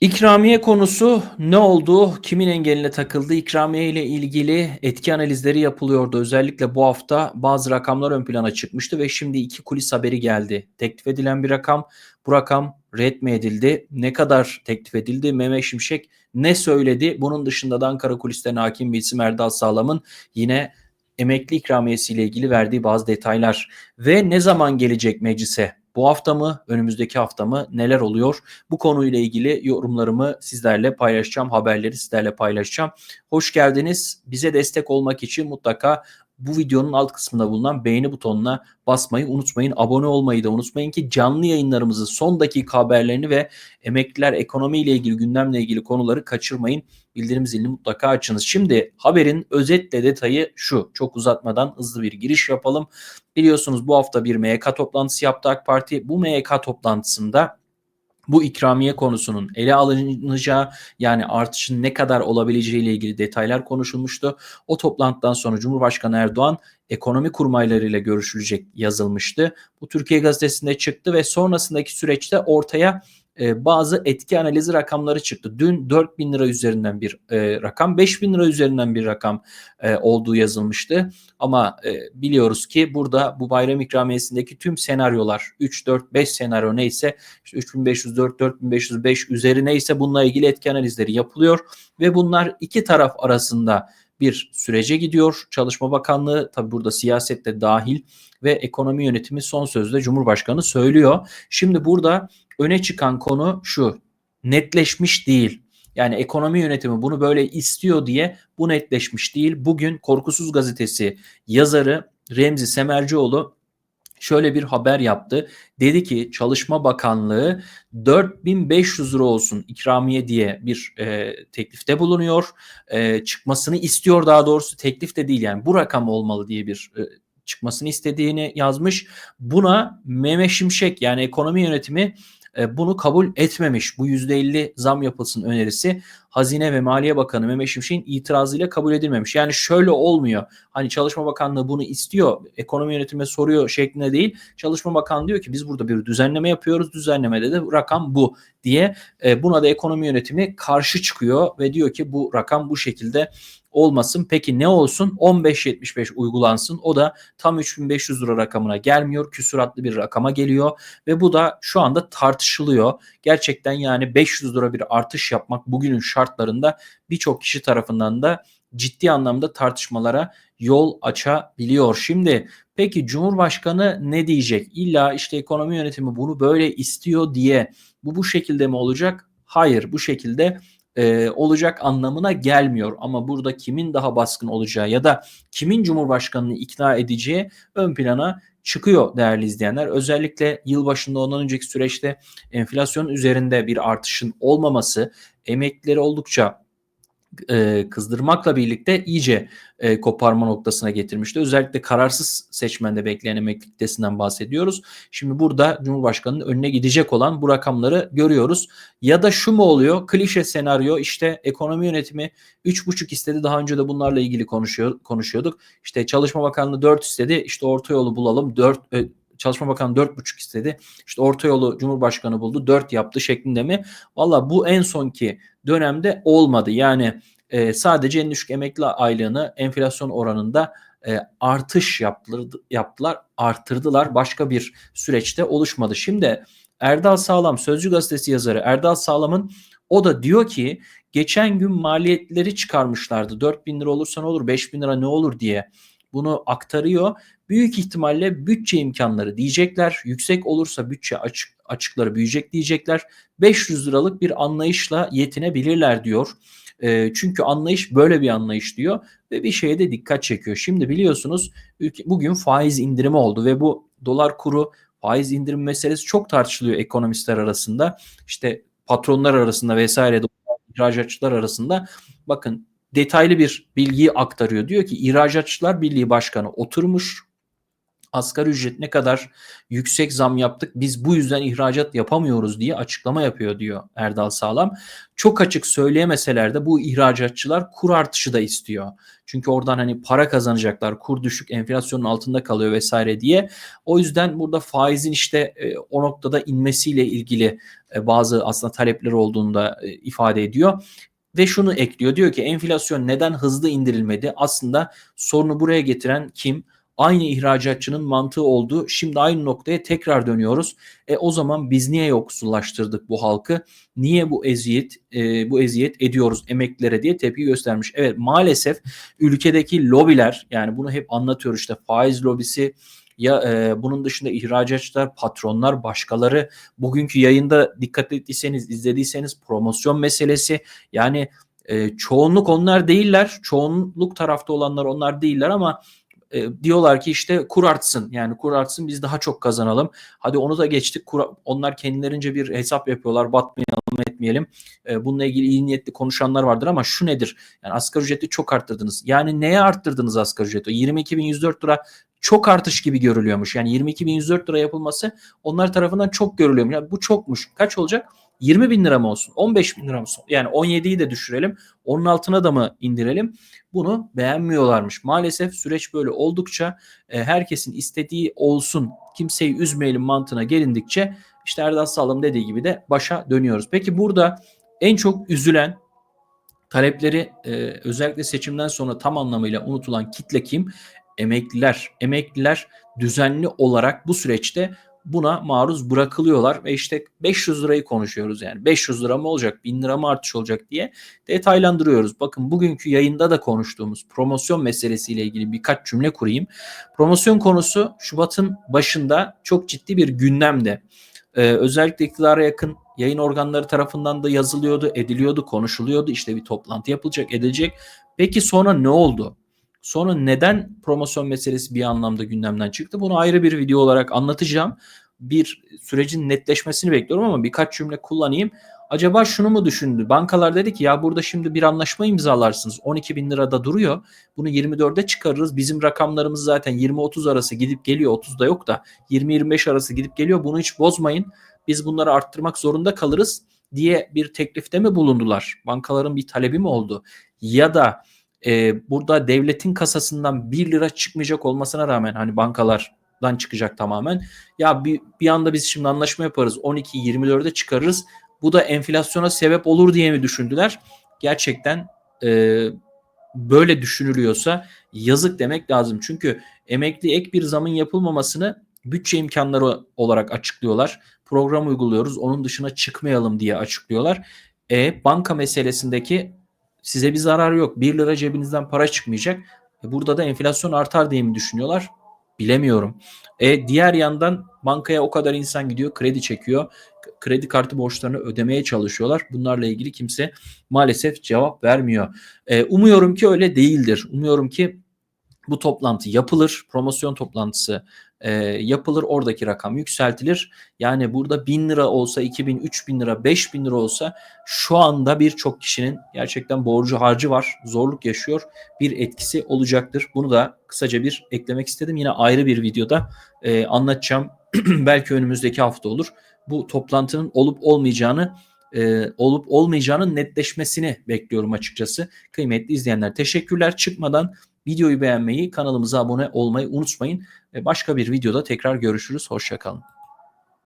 İkramiye konusu ne oldu? Kimin engeline takıldı? İkramiye ile ilgili etki analizleri yapılıyordu. Özellikle bu hafta bazı rakamlar ön plana çıkmıştı ve şimdi iki kulis haberi geldi. Teklif edilen bir rakam, bu rakam red mi edildi? Ne kadar teklif edildi? Mehmet Şimşek ne söyledi? Bunun dışında da Ankara kulislerine hakim bir isim Erdal Sağlam'ın yine emekli ikramiyesi ile ilgili verdiği bazı detaylar ve ne zaman gelecek meclise? Bu hafta mı, önümüzdeki hafta mı neler oluyor? Bu konuyla ilgili yorumlarımı sizlerle paylaşacağım, haberleri sizlerle paylaşacağım. Hoş geldiniz. Bize destek olmak için mutlaka bu videonun alt kısmında bulunan beğeni butonuna basmayı unutmayın. Abone olmayı da unutmayın ki canlı yayınlarımızı, son dakika haberlerini ve emekliler ekonomiyle ilgili, gündemle ilgili konuları kaçırmayın. Bildirim zilini mutlaka açınız. Şimdi haberin özetle detayı şu. Çok uzatmadan hızlı bir giriş yapalım. Biliyorsunuz bu hafta bir MYK toplantısı yaptı AK Parti. Bu MYK toplantısında bu ikramiye konusunun ele alınacağı yani artışın ne kadar olabileceği ile ilgili detaylar konuşulmuştu. O toplantıdan sonra Cumhurbaşkanı Erdoğan ekonomi kurmaylarıyla görüşülecek yazılmıştı. Bu Türkiye Gazetesi'nde çıktı ve sonrasındaki süreçte ortaya e, bazı etki analizi rakamları çıktı. Dün 4 bin lira üzerinden bir e, rakam, 5 bin lira üzerinden bir rakam e, olduğu yazılmıştı. Ama e, biliyoruz ki burada bu bayram ikramiyesindeki tüm senaryolar 3, 4, 5 senaryo neyse işte 3504, 4505 üzeri neyse bununla ilgili etki analizleri yapılıyor ve bunlar iki taraf arasında bir sürece gidiyor. Çalışma Bakanlığı tabi burada siyasette dahil ve ekonomi yönetimi son sözde Cumhurbaşkanı söylüyor. Şimdi burada öne çıkan konu şu. Netleşmiş değil. Yani ekonomi yönetimi bunu böyle istiyor diye bu netleşmiş değil. Bugün Korkusuz Gazetesi yazarı Remzi Semercioğlu şöyle bir haber yaptı. Dedi ki Çalışma Bakanlığı 4500 lira olsun ikramiye diye bir e, teklifte bulunuyor. E, çıkmasını istiyor daha doğrusu teklif de değil yani bu rakam olmalı diye bir e, çıkmasını istediğini yazmış. Buna Mehmet Şimşek yani ekonomi yönetimi e, bunu kabul etmemiş. Bu %50 zam yapılsın önerisi Hazine ve Maliye Bakanı Mehmet Şimşek'in itirazıyla kabul edilmemiş. Yani şöyle olmuyor. Hani Çalışma Bakanlığı bunu istiyor, ekonomi yönetime soruyor şeklinde değil. Çalışma Bakanlığı diyor ki biz burada bir düzenleme yapıyoruz. Düzenlemede de rakam bu diye e, buna da ekonomi yönetimi karşı çıkıyor ve diyor ki bu rakam bu şekilde olmasın. Peki ne olsun? 15.75 uygulansın. O da tam 3500 lira rakamına gelmiyor. Küsuratlı bir rakama geliyor ve bu da şu anda tartışılıyor. Gerçekten yani 500 lira bir artış yapmak bugünün şartlarında birçok kişi tarafından da ciddi anlamda tartışmalara yol açabiliyor. Şimdi peki Cumhurbaşkanı ne diyecek? İlla işte ekonomi yönetimi bunu böyle istiyor diye bu bu şekilde mi olacak? Hayır bu şekilde e, olacak anlamına gelmiyor. Ama burada kimin daha baskın olacağı ya da kimin Cumhurbaşkanını ikna edeceği ön plana çıkıyor değerli izleyenler. Özellikle yılbaşında ondan önceki süreçte enflasyon üzerinde bir artışın olmaması emeklileri oldukça e, kızdırmakla birlikte iyice e, koparma noktasına getirmişti. Özellikle kararsız seçmende bekleyen emekli kitlesinden bahsediyoruz. Şimdi burada Cumhurbaşkanı'nın önüne gidecek olan bu rakamları görüyoruz. Ya da şu mu oluyor? Klişe senaryo işte ekonomi yönetimi 3,5 istedi. Daha önce de bunlarla ilgili konuşuyor, konuşuyorduk. İşte Çalışma Bakanlığı 4 istedi. İşte orta yolu bulalım. 4 e, Çalışma Bakanı 4,5 istedi. İşte orta yolu Cumhurbaşkanı buldu 4 yaptı şeklinde mi? Valla bu en sonki dönemde olmadı. Yani e, sadece en düşük emekli aylığını enflasyon oranında e, artış yaptılar, yaptılar, artırdılar. Başka bir süreçte oluşmadı. Şimdi Erdal Sağlam Sözcü Gazetesi yazarı Erdal Sağlam'ın o da diyor ki geçen gün maliyetleri çıkarmışlardı. 4 bin lira olursa ne olur 5 bin lira ne olur diye bunu aktarıyor. Büyük ihtimalle bütçe imkanları diyecekler. Yüksek olursa bütçe açık, açıkları büyüyecek diyecekler. 500 liralık bir anlayışla yetinebilirler diyor. E, çünkü anlayış böyle bir anlayış diyor ve bir şeye de dikkat çekiyor. Şimdi biliyorsunuz ülke, bugün faiz indirimi oldu ve bu dolar kuru faiz indirim meselesi çok tartışılıyor ekonomistler arasında. İşte patronlar arasında vesaire ihracatçılar arasında. Bakın detaylı bir bilgiyi aktarıyor. Diyor ki İhracatçılar Birliği Başkanı oturmuş asgari ücret ne kadar yüksek zam yaptık biz bu yüzden ihracat yapamıyoruz diye açıklama yapıyor diyor Erdal Sağlam. Çok açık söyleyemeseler de bu ihracatçılar kur artışı da istiyor. Çünkü oradan hani para kazanacaklar kur düşük enflasyonun altında kalıyor vesaire diye. O yüzden burada faizin işte e, o noktada inmesiyle ilgili e, bazı aslında talepler olduğunu da e, ifade ediyor. Ve şunu ekliyor diyor ki enflasyon neden hızlı indirilmedi? Aslında sorunu buraya getiren kim? aynı ihracatçının mantığı oldu. Şimdi aynı noktaya tekrar dönüyoruz. E o zaman biz niye yoksullaştırdık bu halkı? Niye bu eziyet e, bu eziyet ediyoruz emeklilere diye tepki göstermiş. Evet maalesef ülkedeki lobiler yani bunu hep anlatıyoruz işte faiz lobisi ya e, bunun dışında ihracatçılar, patronlar, başkaları bugünkü yayında dikkat ettiyseniz, izlediyseniz promosyon meselesi yani e, çoğunluk onlar değiller. Çoğunluk tarafta olanlar onlar değiller ama e, diyorlar ki işte kur artsın yani kur artsın biz daha çok kazanalım. Hadi onu da geçtik. Kur, onlar kendilerince bir hesap yapıyorlar. Batmayalım etmeyelim. E, bununla ilgili iyi niyetli konuşanlar vardır ama şu nedir? Yani asgari ücreti çok arttırdınız. Yani neye arttırdınız asgari ücreti? 22.104 lira çok artış gibi görülüyormuş. Yani 22.104 lira yapılması onlar tarafından çok görülüyormuş. Yani bu çokmuş. Kaç olacak? 20 bin lira mı olsun? 15 bin lira mı olsun? Yani 17'yi de düşürelim. Onun altına da mı indirelim? Bunu beğenmiyorlarmış. Maalesef süreç böyle oldukça e, herkesin istediği olsun. Kimseyi üzmeyelim mantığına gelindikçe işte Erdal Sağlam dediği gibi de başa dönüyoruz. Peki burada en çok üzülen talepleri e, özellikle seçimden sonra tam anlamıyla unutulan kitle kim? Emekliler. Emekliler düzenli olarak bu süreçte buna maruz bırakılıyorlar ve işte 500 lirayı konuşuyoruz yani 500 lira mı olacak 1000 lira mı artış olacak diye detaylandırıyoruz. Bakın bugünkü yayında da konuştuğumuz promosyon meselesiyle ilgili birkaç cümle kurayım. Promosyon konusu Şubat'ın başında çok ciddi bir gündemde. Ee, özellikle iktidara yakın yayın organları tarafından da yazılıyordu, ediliyordu, konuşuluyordu. İşte bir toplantı yapılacak, edilecek. Peki sonra ne oldu? Sonra neden promosyon meselesi bir anlamda gündemden çıktı? Bunu ayrı bir video olarak anlatacağım. Bir sürecin netleşmesini bekliyorum ama birkaç cümle kullanayım. Acaba şunu mu düşündü? Bankalar dedi ki ya burada şimdi bir anlaşma imzalarsınız. 12 bin lirada duruyor. Bunu 24'e çıkarırız. Bizim rakamlarımız zaten 20-30 arası gidip geliyor. 30 da yok da 20-25 arası gidip geliyor. Bunu hiç bozmayın. Biz bunları arttırmak zorunda kalırız diye bir teklifte mi bulundular? Bankaların bir talebi mi oldu? Ya da e, burada devletin kasasından 1 lira çıkmayacak olmasına rağmen hani bankalardan çıkacak tamamen. Ya bir, bir anda biz şimdi anlaşma yaparız 12-24'e çıkarırız. Bu da enflasyona sebep olur diye mi düşündüler? Gerçekten e, böyle düşünülüyorsa yazık demek lazım. Çünkü emekli ek bir zamın yapılmamasını bütçe imkanları olarak açıklıyorlar. Program uyguluyoruz onun dışına çıkmayalım diye açıklıyorlar. E, banka meselesindeki Size bir zarar yok. 1 lira cebinizden para çıkmayacak. E burada da enflasyon artar diye mi düşünüyorlar? Bilemiyorum. E diğer yandan bankaya o kadar insan gidiyor, kredi çekiyor. Kredi kartı borçlarını ödemeye çalışıyorlar. Bunlarla ilgili kimse maalesef cevap vermiyor. E, umuyorum ki öyle değildir. Umuyorum ki bu toplantı yapılır. Promosyon toplantısı e, yapılır. Oradaki rakam yükseltilir. Yani burada 1000 lira olsa, 2000, 3000 lira, 5000 lira olsa şu anda birçok kişinin gerçekten borcu harcı var. Zorluk yaşıyor. Bir etkisi olacaktır. Bunu da kısaca bir eklemek istedim. Yine ayrı bir videoda e, anlatacağım. Belki önümüzdeki hafta olur. Bu toplantının olup olmayacağını e, olup olmayacağının netleşmesini bekliyorum açıkçası. Kıymetli izleyenler teşekkürler. Çıkmadan Videoyu beğenmeyi, kanalımıza abone olmayı unutmayın. Başka bir videoda tekrar görüşürüz. Hoşçakalın.